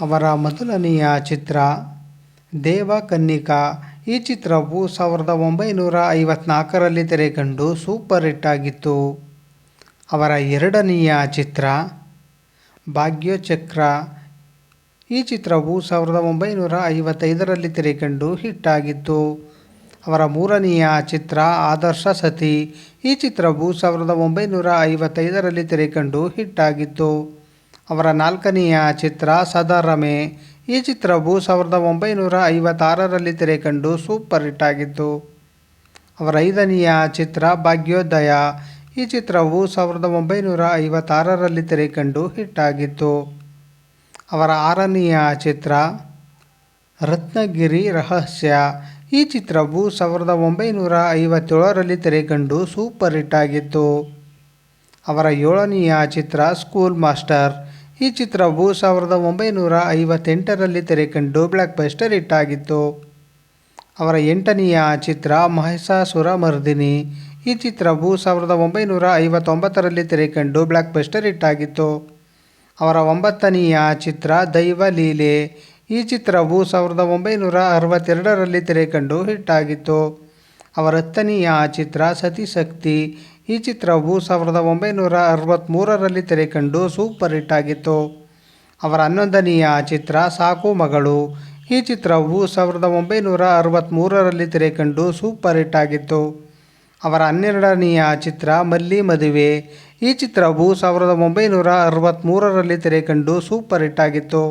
ಅವರ ಮೊದಲನೆಯ ಚಿತ್ರ ದೇವ ಕನ್ನಿಕಾ ಈ ಚಿತ್ರವು ಸಾವಿರದ ಒಂಬೈನೂರ ಐವತ್ನಾಲ್ಕರಲ್ಲಿ ತೆರೆಕಂಡು ಸೂಪರ್ ಹಿಟ್ ಆಗಿತ್ತು. ಅವರ ಎರಡನೆಯ ಚಿತ್ರ ಭಾಗ್ಯಚಕ್ರ. ಈ ಚಿತ್ರವು ಸಾವಿರದ ಒಂಬೈನೂರ ಐವತ್ತೈದರಲ್ಲಿ ತೆರೆಕಂಡು ಹಿಟ್ ಆಗಿತ್ತು. ಅವರ ಮೂರನೆಯ ಚಿತ್ರ ಆದರ್ಶ ಸತಿ. ಈ ಚಿತ್ರವು ಸಾವಿರದ ಒಂಬೈನೂರ ಐವತ್ತೈದರಲ್ಲಿ ತೆರೆಕಂಡು ಹಿಟ್ ಆಗಿತ್ತು. ಅವರ ನಾಲ್ಕನೆಯ ಚಿತ್ರ ಸದಾರಮೆ. ಈ ಚಿತ್ರವು ಸಾವಿರದ ಒಂಬೈನೂರ ಐವತ್ತಾರರಲ್ಲಿ ತೆರೆಕಂಡು ಸೂಪರ್ ಹಿಟ್ ಆಗಿತ್ತು. ಅವರ ಐದನೆಯ ಚಿತ್ರ ಭಾಗ್ಯೋದಯ. ಈ ಚಿತ್ರವು ಸಾವಿರದ ಒಂಬೈನೂರ ಐವತ್ತಾರರಲ್ಲಿ ತೆರೆಕಂಡು ಹಿಟ್ ಆಗಿತ್ತು. ಅವರ ಆರನೆಯ ಚಿತ್ರ ರತ್ನಗಿರಿ ರಹಸ್ಯ. ಈ ಚಿತ್ರವು ಸಾವಿರದ ಒಂಬೈನೂರ ಐವತ್ತೇಳರಲ್ಲಿ ತೆರೆಕಂಡು ಸೂಪರ್ ಹಿಟ್ ಆಗಿತ್ತು. ಅವರ ಏಳನೆಯ ಚಿತ್ರ ಸ್ಕೂಲ್ ಮಾಸ್ಟರ್. ಈ ಚಿತ್ರವು ಸಾವಿರದ ಒಂಬೈನೂರ ಐವತ್ತೆಂಟರಲ್ಲಿ ತೆರೆಕಂಡು ಬ್ಲ್ಯಾಕ್ ಬಸ್ಟರ್ ಹಿಟ್ ಆಗಿತ್ತು ಅವರ ಎಂಟನೆಯ ಚಿತ್ರ ಮಹಿಷಾಸುರ ಮರ್ದಿನಿ. ಈ ಚಿತ್ರವು ಸಾವಿರದ ಒಂಬೈನೂರ ಐವತ್ತೊಂಬತ್ತರಲ್ಲಿ ತೆರೆಕಂಡು ಬ್ಲ್ಯಾಕ್ ಬಸ್ಟರ್ ಹಿಟ್ ಆಗಿತ್ತು ಅವರ ಒಂಬತ್ತನೆಯ ಚಿತ್ರ ದೈವ ಲೀಲೆ. ಈ ಚಿತ್ರವು ಸಾವಿರದ ಒಂಬೈನೂರ ಅರವತ್ತೆರಡರಲ್ಲಿ ತೆರೆಕಂಡು ಹಿಟ್ ಆಗಿತ್ತು ಅವರ ಹತ್ತನೆಯ ಚಿತ್ರ ಸತಿಶಕ್ತಿ ಈ ಚಿತ್ರವು ಸಾವಿರದ ಒಂಬೈನೂರ ಅರವತ್ತ್ಮೂರರಲ್ಲಿ ತೆರೆಕಂಡು ಸೂಪರ್ ಹಿಟ್ ಆಗಿತ್ತು. ಅವರ ಹನ್ನೊಂದನೆಯ ಚಿತ್ರ ಸಾಕು ಮಗಳು. ಈ ಚಿತ್ರವು ಸಾವಿರದ ಒಂಬೈನೂರ ಅರವತ್ತ್ಮೂರರಲ್ಲಿ ತೆರೆಕಂಡು ಸೂಪರ್ ಹಿಟ್ ಆಗಿತ್ತು. ಅವರ ಹನ್ನೆರಡನೆಯ ಚಿತ್ರ ಮಲ್ಲಿ ಮದುವೆ. ಈ ಚಿತ್ರವು ಸಾವಿರದ ಒಂಬೈನೂರ ಅರವತ್ತ್ಮೂರರಲ್ಲಿ ತೆರೆಕಂಡು ಸೂಪರ್ ಹಿಟ್ ಆಗಿತ್ತು.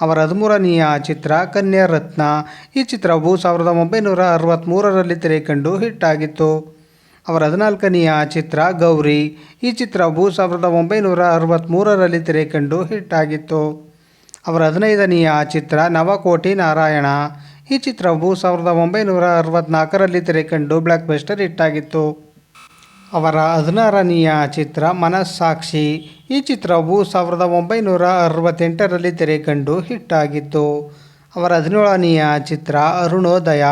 ಅವರ ಹದಿಮೂರನೆಯ ಚಿತ್ರ ಕನ್ಯಾ ರತ್ನ ಈ ಚಿತ್ರವು ಸಾವಿರದ ಒಂಬೈನೂರ ಅರವತ್ತ್ಮೂರರಲ್ಲಿ ತೆರೆಕಂಡು ಹಿಟ್ ಆಗಿತ್ತು. ಅವರ ಹದಿನಾಲ್ಕನೆಯ ಚಿತ್ರ ಗೌರಿ. ಈ ಚಿತ್ರವು ಸಾವಿರದ ಒಂಬೈನೂರ ಅರವತ್ತ್ಮೂರರಲ್ಲಿ ತೆರೆಕಂಡು ಹಿಟ್ ಆಗಿತ್ತು. ಅವರ ಹದಿನೈದನೆಯ ಚಿತ್ರ ನವಕೋಟಿ ನಾರಾಯಣ. ಈ ಚಿತ್ರವು ಸಾವಿರದ ಒಂಬೈನೂರ ಅರವತ್ತ್ನಾಲ್ಕರಲ್ಲಿ ತೆರೆಕಂಡು ಬ್ಲ್ಯಾಕ್ ಬೆಸ್ಟರ್ ಹಿಟ್ ಆಗಿತ್ತು. ಅವರ ಹದಿನಾರನೆಯ ಚಿತ್ರ ಮನಸ್ಸಾಕ್ಷಿ. ಈ ಚಿತ್ರವು ಸಾವಿರದ ಒಂಬೈನೂರ ಅರವತ್ತೆಂಟರಲ್ಲಿ ತೆರೆಕಂಡು ಹಿಟ್ ಆಗಿತ್ತು. ಅವರ ಹದಿನೇಳನೆಯ ಚಿತ್ರ ಅರುಣೋದಯ.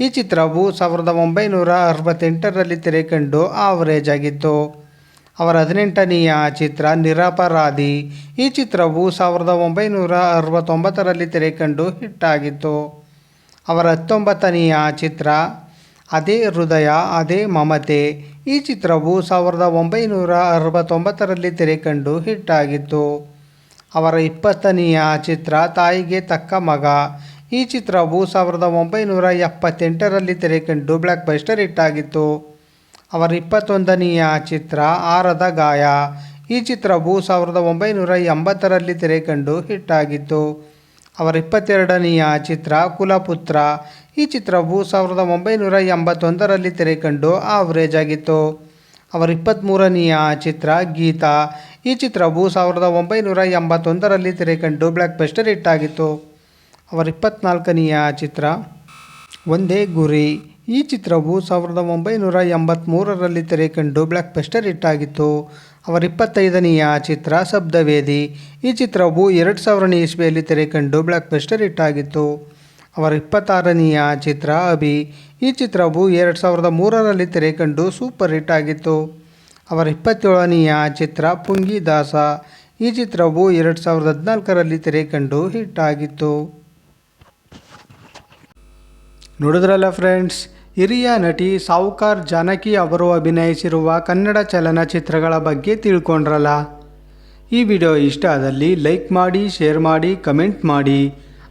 ಈ ಚಿತ್ರವು ಸಾವಿರದ ಒಂಬೈನೂರ ಅರವತ್ತೆಂಟರಲ್ಲಿ ತೆರೆಕಂಡು ಆವರೇಜ್ ಆಗಿತ್ತು. ಅವರ ಹದಿನೆಂಟನೆಯ ಚಿತ್ರ ನಿರಪರಾಧಿ. ಈ ಚಿತ್ರವು ಸಾವಿರದ ಒಂಬೈನೂರ ಅರವತ್ತೊಂಬತ್ತರಲ್ಲಿ ತೆರೆಕಂಡು ಹಿಟ್ ಆಗಿತ್ತು. ಅವರ ಹತ್ತೊಂಬತ್ತನೆಯ ಚಿತ್ರ ಅದೇ ಹೃದಯ, ಅದೇ ಮಮತೆ. ಈ ಚಿತ್ರವು ಸಾವಿರದ ಒಂಬೈನೂರ ಅರವತ್ತೊಂಬತ್ತರಲ್ಲಿ ತೆರೆಕಂಡು ಹಿಟ್ ಆಗಿತ್ತು. ಅವರ ಇಪ್ಪತ್ತನೆಯ ಚಿತ್ರ ತಾಯಿಗೆ ತಕ್ಕ ಮಗ. ಈ ಚಿತ್ರವು ಸಾವಿರದ ಒಂಬೈನೂರ ಎಪ್ಪತ್ತೆಂಟರಲ್ಲಿ ತೆರೆಕಂಡು ಬ್ಲ್ಯಾಕ್ ಬಸ್ಟರ್ ಹಿಟ್ ಆಗಿತ್ತು ಅವರ ಇಪ್ಪತ್ತೊಂದನೆಯ ಚಿತ್ರ ಆರದ ಗಾಯ. ಈ ಚಿತ್ರವು ಸಾವಿರದ ಒಂಬೈನೂರ ಎಂಬತ್ತರಲ್ಲಿ ತೆರೆಕಂಡು ಹಿಟ್ ಆಗಿತ್ತು ಅವರ ಇಪ್ಪತ್ತೆರಡನೆಯ ಚಿತ್ರ ಕುಲಪುತ್ರ. ಈ ಚಿತ್ರವು ಸಾವಿರದ ಒಂಬೈನೂರ ಎಂಬತ್ತೊಂದರಲ್ಲಿ ತೆರೆಕಂಡು ಆವರೇಜ್ ಆಗಿತ್ತು. ಅವರ ಇಪ್ಪತ್ತ್ಮೂರನೆಯ ಚಿತ್ರ, ಗೀತಾ. ಈ ಚಿತ್ರವು ಸಾವಿರದ ಒಂಬೈನೂರ ಎಂಬತ್ತೊಂದರಲ್ಲಿ ತೆರೆಕಂಡು ಬ್ಲ್ಯಾಕ್ ಬೆಸ್ಟರ್ ಹಿಟ್ ಆಗಿತ್ತು. ಅವರ ಇಪ್ಪತ್ತ್ನಾಲ್ಕನೆಯ ಚಿತ್ರ, ಒಂದೇ ಗುರಿ. ಈ ಚಿತ್ರವು ಸಾವಿರದ ಒಂಬೈನೂರ ಎಂಬತ್ತ್ಮೂರರಲ್ಲಿ ತೆರೆಕಂಡು ಬ್ಲ್ಯಾಕ್ ಬೆಸ್ಟರ್ ಹಿಟ್ ಆಗಿತ್ತು. ಅವರ ಇಪ್ಪತ್ತೈದನೆಯ ಚಿತ್ರ ಶಬ್ದವೇದಿ ಈ ಚಿತ್ರವು ಎರಡು ಸಾವಿರನೇ ಇಸ್ವಿಯಲ್ಲಿ ತೆರೆಕಂಡು ಬ್ಲ್ಯಾಕ್ ಬೆಸ್ಟರ್ ಹಿಟ್ ಆಗಿತ್ತು. ಅವರ ಇಪ್ಪತ್ತಾರನೆಯ ಚಿತ್ರ, ಅಭಿ. ಈ ಚಿತ್ರವು ಎರಡು ಸಾವಿರದ ಮೂರರಲ್ಲಿ ತೆರೆಕಂಡು ಸೂಪರ್ ಹಿಟ್ ಆಗಿತ್ತು. ಅವರ ಇಪ್ಪತ್ತೇಳನೆಯ ಚಿತ್ರ ಪುಂಗಿ ದಾಸ. ಈ ಚಿತ್ರವು ಎರಡು ಸಾವಿರದ ಹದಿನಾಲ್ಕರಲ್ಲಿ ತೆರೆಕಂಡು ಹಿಟ್ ಆಗಿತ್ತು. ನೋಡಿದ್ರಲ್ಲ ಫ್ರೆಂಡ್ಸ್, ಹಿರಿಯ ನಟಿ ಸಾವುಕಾರ್ ಜಾನಕಿ ಅವರು ಅಭಿನಯಿಸಿರುವ ಕನ್ನಡ ಚಲನಚಿತ್ರಗಳ ಬಗ್ಗೆ ತಿಳ್ಕೊಂಡ್ರಲ್ಲ. ಈ ವಿಡಿಯೋ ಇಷ್ಟ ಆದಲ್ಲಿ ಲೈಕ್ ಮಾಡಿ, ಶೇರ್ ಮಾಡಿ, ಕಮೆಂಟ್ ಮಾಡಿ.